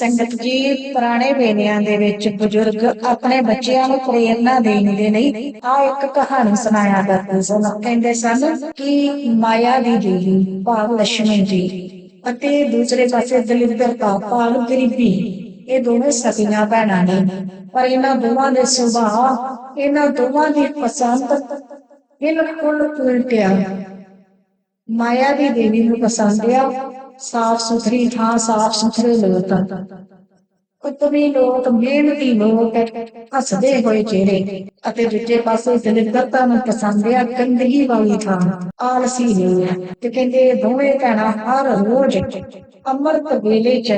ਸੰਗਤ ਜੀ, ਪੁਰਾਣੇ ਵੇਲਿਆਂ ਦੇ ਵਿੱਚ ਬਜ਼ੁਰਗ ਆਪਣੇ ਬੱਚਿਆਂ ਨੂੰ ਪ੍ਰੇਰਨਾ ਦੇਣ ਦੇ ਲਈ ਆ ਇੱਕ ਕਹਾਣੀ ਸੁਣਾਇਆ ਕਰਦੇ ਸਨ। ਕਹਿੰਦੇ ਸਨ ਕਿ ਮਾਇਆ ਦੀ ਦੇਵੀ ਭਾਵ ਲక్ష్ਮੀ ਜੀ ਅਤੇ ਦੂਸਰੇ ਪਾਸੇ ਦਲਿੱਦਰਤਾ ਭਾਵ ਗਰੀਬੀ। ਇਹ ਦੋਵੇਂ ਸਕੀਆਂ ਭੈਣਾਂ ਨੇ। ਪਰ ਇਹਨਾਂ ਦੋਵਾਂ ਦੇ ਸੁਭਾਅ, ਇਹਨਾਂ ਦੋਵਾਂ ਦੀ ਪਸੰਦ ਬਿਲਕੁਲ ਉਲਟਿਆ। ਮਾਇਆ ਦੀ ਦੇਵੀ ਨੂੰ ਪਸੰਦ ਆ ਸਾਫ਼ ਸੁਥਰੀ ਥਾਂ, ਸਾਫ਼ ਸੁਥਰੇ ਲੋਕ। ਕੁੱਤਵੀ ਲੋਕ, ਮਿਹਨਤੀ ਲੋਕ ਹੱਸਦੇ ਹੋਏ ਚਿਹਰੇ ਅਤੇ ਦੂਜੇ ਪਾਸੇ ਦਲਿੱਦਰਤਾ ਨੂੰ ਪਸੰਦ ਆ ਗੰਦਗੀ ਵਾਲੀ ਥਾਂ, ਆਲਸੀ ਲੋਕ। ਤੇ ਕਹਿੰਦੇ ਦੋਵੇਂ ਭੈਣਾਂ ਹਰ ਰੋਜ਼ ਅੰਮ੍ਰਿਤ ਵੇਲੇ ਚ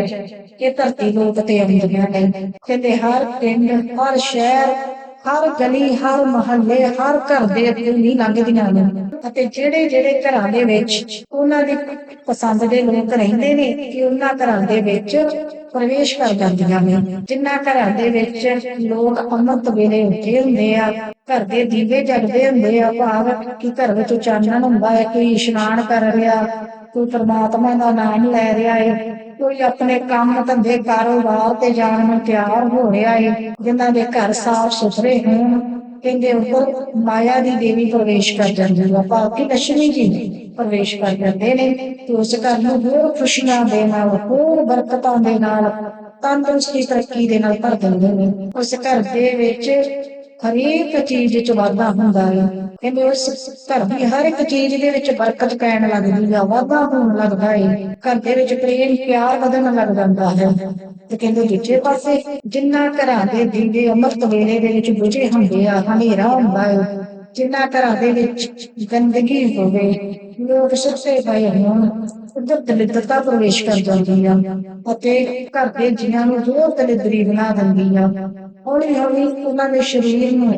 ਇਹ ਧਰਤੀ ਲੋਕ ਤੇ ਆਉਂਦੀਆਂ ਨੇ। ਕਹਿੰਦੇ ਹਰ ਪਿੰਡ, ਹਰ ਸ਼ਹਿਰ ਹਰ ਗਲੀ, ਹਰ ਮਹੱਲੇ, ਹਰ ਘਰ ਦੇ ਅੱਗੇ ਨਹੀਂ ਲੰਘਦੀਆਂ ਨੇ। ਅਤੇ ਜਿਹੜੇ ਜਿਹੜੇ ਘਰਾਂ ਦੇ ਵਿੱਚ ਉਹਨਾਂ ਦੀ ਪਸੰਦ ਦੇ ਲੋਕ ਰਹਿੰਦੇ ਨੇ, ਕਿ ਉਹਨਾਂ ਘਰਾਂ ਦੇ ਵਿੱਚ ਪ੍ਰਵੇਸ਼ ਕਰ ਜਾਂਦੀਆਂ ਨੇ। ਜਿਨ੍ਹਾਂ ਘਰਾਂ ਦੇ ਵਿੱਚ ਲੋਕ ਅੰਮ੍ਰਿਤ ਵੇਲੇ ਉੱਠੇ ਹੁੰਦੇ ਆ, ਘਰ ਦੇ ਦੀਵੇ ਜਗਦੇ ਹੁੰਦੇ ਆ, ਭਾਵ ਕਿ ਘਰ ਵਿੱਚ ਚਾਨਣ ਹੁੰਦਾ ਹੈ, ਕੋਈ ਇਸ਼ਨਾਨ ਕਰ ਰਿਹਾ, ਕੋਈ ਪਰਮਾਤਮਾ ਦਾ ਨਾਮ ਲੈ ਰਿਹਾ ਹੈ। ਕੋਈ ਆਪਣੇ ਕੰਮ ਧੰਦੇ ਕਾਰੋਬਾਰ ਤੇ ਜਾਣ ਨੂੰ ਤਿਆਰ ਹੋ ਰਿਹਾ ਹੈ ਜਿਨ੍ਹਾਂ ਦੇ ਘਰ ਸਾਫ਼ ਸੁਥਰੇ ਹੋਣ, ਕਹਿੰਦੇ ਉੱਪਰ ਮਾਇਆ ਦੀ ਦੇਵੀ ਪ੍ਰਵੇਸ਼ ਕਰ ਜਾਂਦੀ ਹੈ ਭਾਵ ਕਿ ਲక్ష్ਮੀ ਜੀ ਪ੍ਰਵੇਸ਼ ਕਰ ਜਾਂਦੇ ਨੇ ਤੇ ਉਸ ਘਰ ਨੂੰ ਹੋਰ ਖੁਸ਼ੀਆਂ ਦੇ ਨਾਲ, ਹੋਰ ਬਰਕਤਾਂ ਦੇ ਨਾਲ ਤੰਦਰੁਸਤੀ ਤਰੱਕੀ ਦੇ ਨਾਲ ਭਰ ਦਿੰਦੇ ਨੇ। ਉਸ ਘਰ ਦੇ ਵਿੱਚ ਹਰੇਕ ਚੀਜ਼ ਵਿੱਚ ਵਾਧਾ ਹੁੰਦਾ ਹੈ। ਕਹਿੰਦੇ ਉਸ ਘਰ ਦੀ ਹਰ ਇੱਕ ਚੀਜ਼ ਦੇ ਵਿੱਚ ਬਰਕਤ ਪੈਣ ਲੱਗਦੀ ਆ, ਵਾਧਾ ਹੋਣ ਲੱਗਦਾ ਹੈ ਘਰ ਦੇ ਵਿੱਚ ਪ੍ਰੇਮ, ਪਿਆਰ ਵਧਣ ਲੱਗ ਜਾਂਦਾ ਹੈ। ਤੇ ਕਹਿੰਦੇ ਦੂਜੇ ਪਾਸੇ ਜਿੰਨਾ ਘਰਾਂ ਦੇ ਦੀਵੇ ਅੰਮ੍ਰਿਤ ਵੇਲੇ ਦੇ ਵਿੱਚ ਬੁਝੇ ਹੁੰਦੇ ਆ, ਹਨੇਰਾ ਹੁੰਦਾ ਹੈ ਜਿੰਨਾ ਘਰਾਂ ਦੇ ਵਿੱਚ ਗੰਦਗੀ ਹੋਵੇ, ਲੋਕ ਸੁੱਤੇ ਪਏ ਹੋਣ ਉਧਰ ਦਲਿੱਦਰਤਾ ਪ੍ਰਵੇਸ਼ ਕਰ ਜਾਂਦੀ ਆ। ਅਤੇ ਘਰ ਦੇ ਜੀਆਂ ਨੂੰ ਜ਼ੋਰ ਦਲਿੱਦਰੀ ਬਣਾ ਦਿੰਦੀ ਆ। ਹੌਲੀ ਹੌਲੀ ਉਹਨਾਂ ਦੇ ਸਰੀਰ ਨੂੰ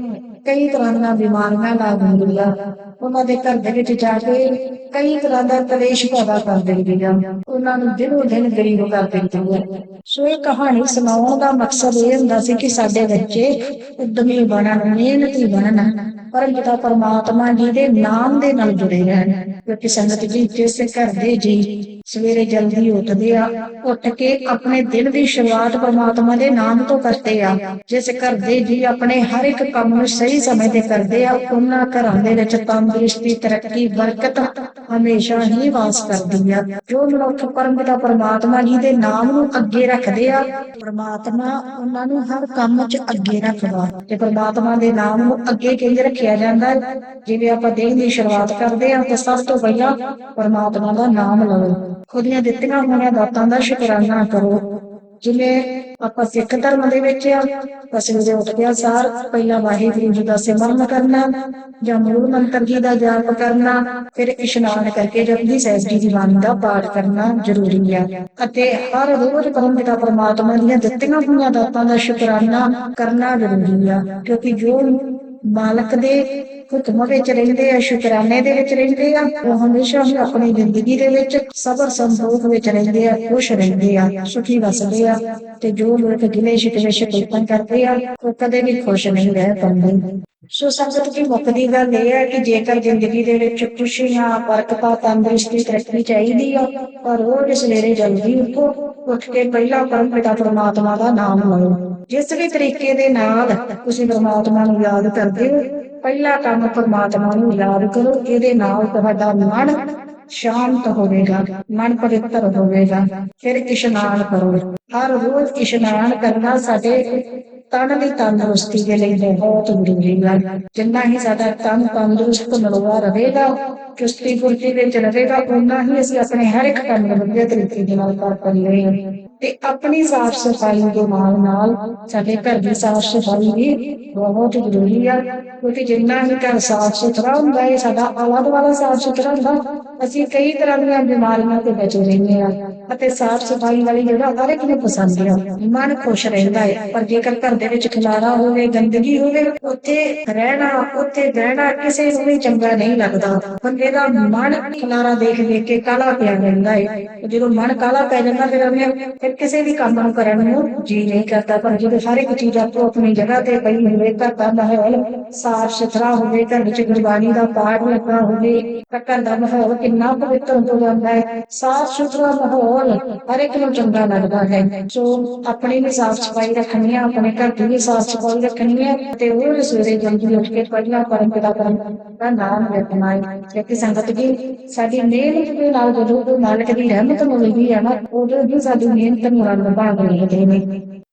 ਕਈ ਤਰ੍ਹਾਂ ਦੀਆਂ ਬਿਮਾਰੀਆਂ ਲੱਗ ਹੁੰਦੀਆਂ ਉਹਨਾਂ ਦੇ ਘਰ ਦੇ ਵਿੱਚ ਜਾ ਕੇ ਕਈ ਤਰ੍ਹਾਂ ਦਾ ਕਲੇਸ਼ ਪੈਦਾ ਕਰ ਦਿੰਦੀਆਂ। ਉਹਨਾਂ ਨੂੰ ਦਿਨੋਂ ਦਿਨ ਗਰੀਬ ਕਰ ਦਿੰਦੀਆਂ। ਸੋ ਇਹ ਕਹਾਣੀ ਸੁਣਾਉਣ ਦਾ ਮਕਸਦ ਇਹ ਹੁੰਦਾ ਸੀ ਕਿ ਸਾਡੇ ਬੱਚੇ ਉਦਮੀ ਬਣਨ, ਮਿਹਨਤੀ ਬਣਨ ਪਰ ਪਰਮਾਤਮਾ ਜੀ ਦੇ ਨਾਮ ਦੇ ਨਾਲ ਜੁੜੇ ਰਹਿਣ। ਕਿਉਂਕਿ ਸੰਗਤ ਜੀ, ਜਿਸ ਘਰ ਦੇ ਜੀ ਸਵੇਰੇ ਜਲਦੀ ਉੱਠਦੇ ਆ, ਉੱਠ ਕੇ ਆਪਣੇ ਦਿਨ ਦੀ ਸ਼ੁਰੂਆਤ ਪਰਮਾਤਮਾ ਦੇ ਨਾਮ ਤੋਂ ਕਰਦੇ ਆ। ਜਿਸ ਘਰ ਦੇ ਜੀ ਆਪਣੇ ਹਰ ਇੱਕ ਕੰਮ ਨੂੰ ਸਹੀ ਸਮੇਂ ਤੇ ਕਰਦੇ ਆ, ਉਹਨਾਂ ਘਰਾਂ ਦੇ ਵਿੱਚ ਤੰਦਰੁਸਤੀ, ਤਰੱਕੀ, ਬਰਕਤ ਹਮੇਸ਼ਾ ਹੀ ਵਾਸ ਕਰਦੀ ਆ। ਜੋ ਮਨੁੱਖ ਪਰਮਪਿਤਾ ਪਰਮਾਤਮਾ ਜੀ ਦੇ ਨਾਮ ਨੂੰ ਅੱਗੇ ਰੱਖਦੇ ਆ, ਪਰਮਾਤਮਾ ਉਹਨਾਂ ਨੂੰ ਹਰ ਕੰਮ 'ਚ ਅੱਗੇ ਰੱਖਦਾ। ਤੇ ਪਰਮਾਤਮਾ ਦੇ ਨਾਮ ਨੂੰ ਅੱਗੇ ਕਿੰਜ ਰੱਖਿਆ ਜਾਂਦਾ? ਜਿਵੇਂ ਆਪਾਂ ਦਿਨ ਦੀ ਸ਼ੁਰੂਆਤ ਕਰਦੇ ਆ, ਤੇ ਸਭ ਤੋਂ ਪਹਿਲਾਂ ਪਰਮਾਤਮਾ ਦਾ ਨਾਮ ਲਓ। ਖੁਦੀਆਂ ਦਿੱਤੀਆਂ ਹੋਈਆਂ ਦਾਤਾਂ ਦਾ ਸ਼ੁਕਰਾਨਾ ਕਰੋ। ਜਿਵੇਂ ਆਪਾਂ ਸਿੱਖ ਧਰਮ ਦੇ ਵਿੱਚ ਆ ਅਸੀਂ ਜੇ ਉੱਠਦੇ ਸਾਰ ਪਹਿਲਾਂ ਵਾਹਿਗੁਰੂ ਜੀ ਦਾ ਸਿਮਰਨ ਕਰਨਾ, ਜਾਂ ਮੂਲ ਮੰਤਰ ਜੀ ਦਾ ਜਾਪ ਕਰਨਾ, ਫਿਰ ਇਸ਼ਨਾਨ ਕਰਕੇ ਜਪਜੀ ਸਾਹਿਬ ਜੀ ਦੀ ਬਾਣੀ ਦਾ ਪਾਠ ਕਰਨਾ ਜ਼ਰੂਰੀ ਆ। ਅਤੇ ਹਰ ਰੋਜ਼ ਪਰਮਪਿਤਾ ਪਰਮਾਤਮਾ ਦੀਆਂ ਦਿੱਤੀਆਂ ਹੋਈਆਂ ਦਾਤਾਂ ਦਾ ਸ਼ੁਕਰਾਨਾ ਕਰਨਾ ਜ਼ਰੂਰੀ ਆ, ਕਿਉਂਕਿ ਜੋ ਮਾਲਕ ਦੇ ਹੁਕਮ ਵਿੱਚ ਰਹਿੰਦੇ ਆ, ਸ਼ੁਕਰਾਨੇ ਦੇ ਵਿੱਚ ਰਹਿੰਦੇ ਆ, ਉਹ ਹਮੇਸ਼ਾ ਹੀ ਆਪਣੀ ਜ਼ਿੰਦਗੀ ਦੇ ਵਿੱਚ ਸਬਰ ਸੰਤੋਖ ਵਿੱਚ ਰਹਿੰਦੇ ਆ, ਖੁਸ਼ ਰਹਿੰਦੇ ਆ, ਸੁਖੀ ਵਸਦੇ ਆ ਤੇ ਜੋ ਲੋਕ ਗਿਲੇ ਸ਼ਿਕਵੇ ਸ਼ਿਕਾਇਤਾਂ ਕਰਦੇ ਆ, ਉਹ ਕਦੇ ਵੀ ਖੁਸ਼ ਨਹੀਂ ਰਹਿ ਪਾਉਂਦੇ। ਸੋ ਸੰਗਤ ਦੀ ਮੁੱਖ ਦੀ ਗੱਲ ਇਹ ਹੈ ਕਿ ਜੇਕਰ ਜ਼ਿੰਦਗੀ ਦੇ ਵਿੱਚ ਖੁਸ਼ੀਆਂ ਬਰਕਤਾਂ ਤੰਦਰੁਸਤੀ ਤਰੱਕੀ ਚਾਹੀਦੀ ਆ, ਪਰ ਰੋਜ਼ ਸਵੇਰੇ ਜਲਦੀ ਉੱਠੋ, ਉੱਠ ਕੇ ਪਹਿਲਾਂ ਪਰਮ ਪਿਤਾ ਪਰਮਾਤਮਾ ਦਾ ਨਾਮ ਲਓ। ਜਿਸ ਵੀ ਤਰੀਕੇ ਦੇ ਨਾਲ ਤੁਸੀਂ ਪਰਮਾਤਮਾ ਨੂੰ ਯਾਦ ਕਰਦੇ ਹੋ, ਪਹਿਲਾ ਕੰਮ ਪਰਮਾਤਮਾ ਨੂੰ ਯਾਦ ਕਰੋ, ਇਹਦੇ ਨਾਲ ਤੁਹਾਡਾ ਮਨ ਸ਼ਾਂਤ ਹੋਵੇਗਾ, ਮਨ ਪਵਿੱਤਰ ਹੋਵੇਗਾ, ਫਿਰ ਇਸ਼ਨਾਨ ਕਰੋ। ਹਰ ਰੋਜ਼ ਇਸ਼ਨਾਨ ਕਰਨਾ ਸਾਡੇ ਤਨ ਦੀ ਤੰਦਰੁਸਤੀ ਦੇ ਲਈ ਬਹੁਤ ਜ਼ਰੂਰੀ ਹੈ। ਜਿੰਨਾ ਹੀ ਸਾਡਾ ਤਨ ਤੰਦਰੁਸਤ ਨਰਵਾ ਰਹੇਗਾ ਚੁਸਤੀ ਫੁਰਤੀ ਵਿੱਚ ਰਹੇਗਾ ਉਨਾ ਹੀ ਅਸੀਂ ਆਪਣੇ ਹਰ ਇੱਕ ਕੰਮ ਨੂੰ ਵਧੀਆ ਤਰੀਕੇ ਦੇ ਨਾਲ ਕਰ ਪਾਉਂਦੇ ਹਾਂ। ਤੇ ਆਪਣੀ ਸਾਫ਼ ਸਫ਼ਾਈ ਦੇ ਨਾਲ ਨਾਲ ਸਾਡੇ ਘਰ ਦੀ ਸਾਫ਼ ਸਫ਼ਾਈ ਵੀ ਬਹੁਤ ਜ਼ਰੂਰੀ ਆ, ਕਿਉਂਕਿ ਜਿੰਨਾ ਹੀ ਘਰ ਸਾਫ਼ ਸੁਥਰਾ ਹੁੰਦਾ ਹੈ ਸਾਡਾ ਆਲਾ ਦੁਆਲਾ ਸਾਫ਼ ਸੁਥਰਾ ਹੁੰਦਾ। ਅਸੀਂ ਕਈ ਤਰ੍ਹਾਂ ਦੀਆਂ ਬਿਮਾਰੀਆਂ ਤੋਂ ਬਚੇ ਰਹਿੰਦੇ ਆ ਅਤੇ ਸਾਫ਼ ਸਫ਼ਾਈ ਵਾਲੀ ਜਗ੍ਹਾ ਹਰ ਇੱਕ ਨੂੰ ਪਸੰਦ ਆ। ਮਨ ਖੁਸ਼ ਰਹਿੰਦਾ ਹੈ ਪਰ ਜੇਕਰ ਘਰ ਦੇ ਵਿੱਚ ਖਿਲਾਰਾ ਹੋਵੇ, ਗੰਦਗੀ ਹੋਵੇ, ਉੱਥੇ ਰਹਿਣਾ, ਉੱਥੇ ਬਹਿਣਾ ਕਿਸੇ ਨੂੰ ਵੀ ਚੰਗਾ ਨਹੀਂ ਲੱਗਦਾ। ਬੰਦੇ ਦਾ ਮਨ ਖਿਲਾਰਾ ਦੇਖ ਦੇਖ ਕੇ ਕਾਲਾ ਪਿਆ ਰਹਿੰਦਾ ਹੈ ਜਦੋਂ ਮਨ ਕਾਲਾ ਪੈ ਜਾਂਦਾ, ਫਿਰ ਉਹਨੇ ਫਿਰ ਕਿਸੇ ਵੀ ਕੰਮ ਨੂੰ ਕਰਨ ਨੂੰ ਜੀ ਨਹੀਂ ਕਰਦਾ, ਪਰ ਜਦੋਂ ਹਰ ਇੱਕ ਚੀਜ਼ ਆਪੋ ਆਪਣੀ ਜਗ੍ਹਾ ਤੇ ਪਈ ਹੋਵੇ ਘਰ ਦਾ ਮਾਹੌਲ ਸਾਫ਼ ਸੁਥਰਾ ਹੋਵੇ, ਘਰ ਵਿੱਚ ਗੁਰਬਾਣੀ ਦਾ ਪਾਠ ਲੱਗਾ ਹੋਵੇ ਤਾਂ ਦਾ ਮਾਹੌਲ ਕਿੰਨਾ ਪਵਿੱਤਰ ਹੋ ਜਾਂਦਾ ਹੈ। ਸਾਫ਼ ਸੁਥਰਾ ਮਾਹੌਲ ਹਰ ਇੱਕ ਨੂੰ ਚੰਗਾ ਲੱਗਦਾ ਹੈ। ਸੋ ਆਪਣੀ ਵੀ ਸਾਫ਼ ਸਫ਼ਾਈ ਰੱਖਣੀ ਹੈ ਆਪਣੇ ਘਰ ਦੀ ਵੀ ਸਾਫ਼ ਸਫ਼ਾਈ ਰੱਖਣੀ ਹੈ ਤੇ ਉਹ ਵੀ ਸਵੇਰੇ ਜਲਦੀ ਉੱਠ ਕੇ ਪਹਿਲਾਂ ਪਰਮ ਦਾ ਨਾਮ ਜਪਣਾ ਹੈ। ਕਿਉਂਕਿ ਸੰਗਤ ਜੀ, ਸਾਡੀ ਮਿਹਨਤ ਦੇ ਨਾਲ ਜਦੋਂ ਮਾਲਕ ਦੀ ਰਹਿਮਤ ਮਿਲਦੀ ਹੈ ਨਾ, ਉਦੋਂ ਵੀ ਸਾਡੀ ਮਿਹਨਤ ਨੂੰ ਰੰਗ ਭਾਗ ਮਿਲਦੇ ਨੇ